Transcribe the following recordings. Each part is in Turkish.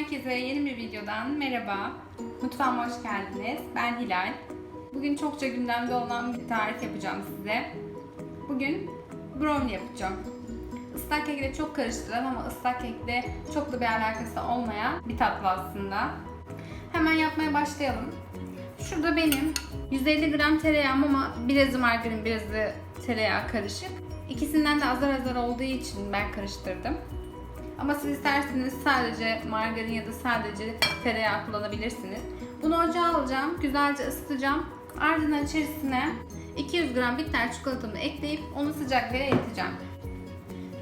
Herkese yeni bir videodan merhaba. Mutfağıma hoş geldiniz. Ben Hilal. Bugün çokça gündemde olan bir tarif yapacağım size. Bugün brownie yapacağım. Islak kekle çok karıştıran ama ıslak kekle çok da bir alakası olmayan bir tatlı aslında. Hemen yapmaya başlayalım. Şurada benim 150 gram tereyağım ama birazı margarin birazı tereyağı karışık. İkisinden de azar azar olduğu için ben karıştırdım. Ama siz isterseniz sadece margarin ya da sadece tereyağı kullanabilirsiniz. Bunu ocağa alacağım, güzelce ısıtacağım. Ardından içerisine 200 gram bitter çikolatamı ekleyip onu sıcak yere eriteceğim.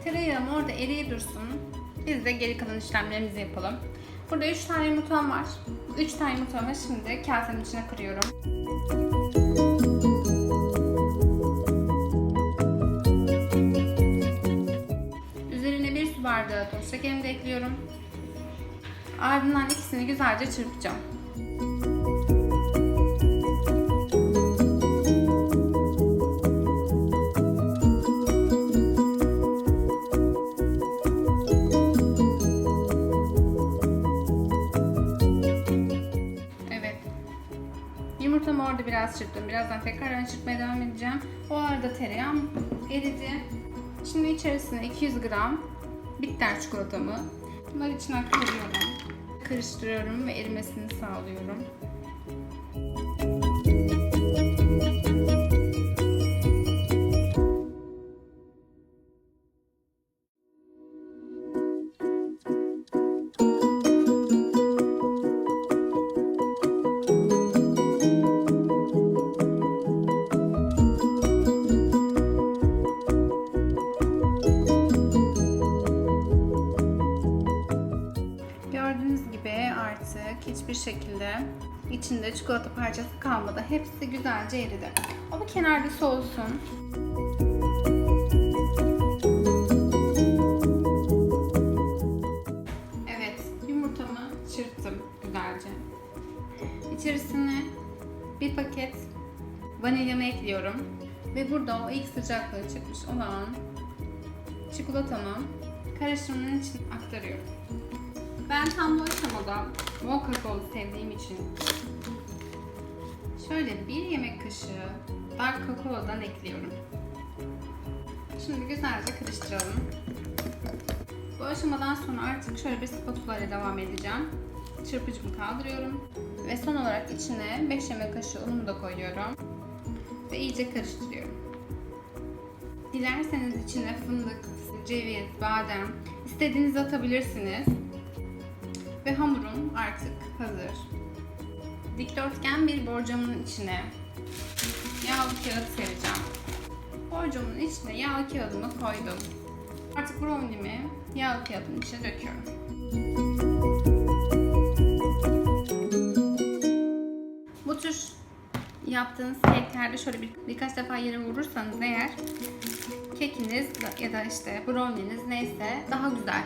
Tereyağım orada eriye dursun. Biz de geri kalan işlemlerimizi yapalım. Burada 3 tane yumurtam var. 3 tane yumurtamı şimdi kasenin içine kırıyorum. Bardağı toz şekerimi de ekliyorum. Ardından ikisini güzelce çırpacağım. Yumurtamı orada biraz çırptım. Birazdan tekrar çırpmaya devam edeceğim. O arada tereyağım eridi. Şimdi içerisine 200 gram bitter çikolatamı bunları içine koyuyorum. Karıştırıyorum ve erimesini sağlıyorum. Artık hiçbir şekilde içinde çikolata parçası kalmadı. Hepsi güzelce eridi. O bir kenarda soğusun. Evet, yumurtamı çırptım güzelce. İçerisine bir paket vanilyamı ekliyorum. Ve burada o ilk sıcaklığı çıkmış olan çikolatamı karışımın içine aktarıyorum. Ben tam bu aşamada bol kakaolu sevdiğim için şöyle bir yemek kaşığı dark kakaodan ekliyorum. Şimdi güzelce karıştıralım. Bu aşamadan sonra artık şöyle bir spatula ile devam edeceğim. Çırpıcımı kaldırıyorum ve son olarak içine 5 yemek kaşığı unumu da koyuyorum ve iyice karıştırıyorum. Dilerseniz içine fındık, ceviz, badem istediğinizi atabilirsiniz. Ve hamurum artık hazır. Dikdörtgen bir borcamın içine yağlı kağıt sereceğim. Borcamın içine yağlı kağıdımı koydum. Artık brownie'mi yağlı kağıdın içine döküyorum. Bu tür yaptığınız keklerde şöyle bir, birkaç defa yere vurursanız eğer kekiniz ya da işte brownie'niz neyse daha güzel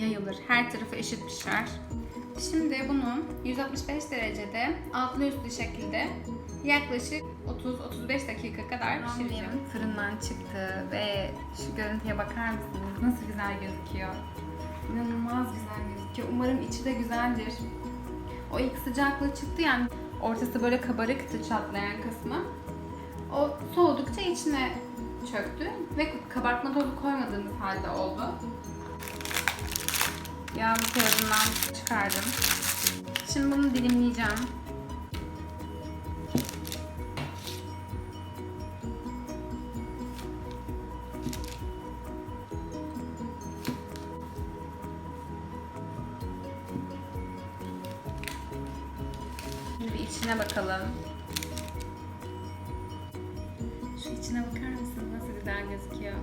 yayılır. Her tarafı eşit pişer. Şimdi bunu 165 derecede altlı üstlü şekilde yaklaşık 30-35 dakika kadar pişireceğim. Fırından çıktı ve şu görüntüye bakar mısınız? Nasıl güzel gözüküyor. İnanılmaz güzel gözüküyor. Umarım içi de güzeldir. O ilk sıcaklığı çıktı yani ortası böyle kabarıktı çatlayan kısmı. O soğudukça içine çöktü ve kabartma tozu koymadığımız halde oldu. Yağlı kağıdından çıkardım. Şimdi bunu dilimleyeceğim. Şimdi bir içine bakalım. Şu içine bakar mısın? Nasıl güzel gözüküyor.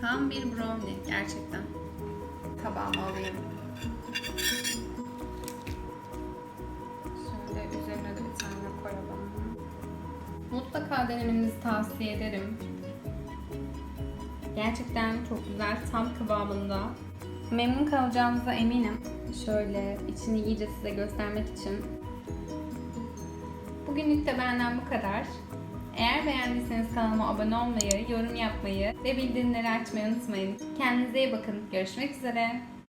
Tam bir brownie gerçekten. Tabağıma alayım. Şöyle üzerine de bir tane koyalım. Mutlaka denemenizi tavsiye ederim. Gerçekten çok güzel, tam kıvamında. Memnun kalacağınıza eminim. Şöyle içini iyice size göstermek için. Bugünlük de benden bu kadar. Eğer beğendiyseniz kanalıma abone olmayı, yorum yapmayı ve bildirimleri açmayı unutmayın. Kendinize iyi bakın. Görüşmek üzere.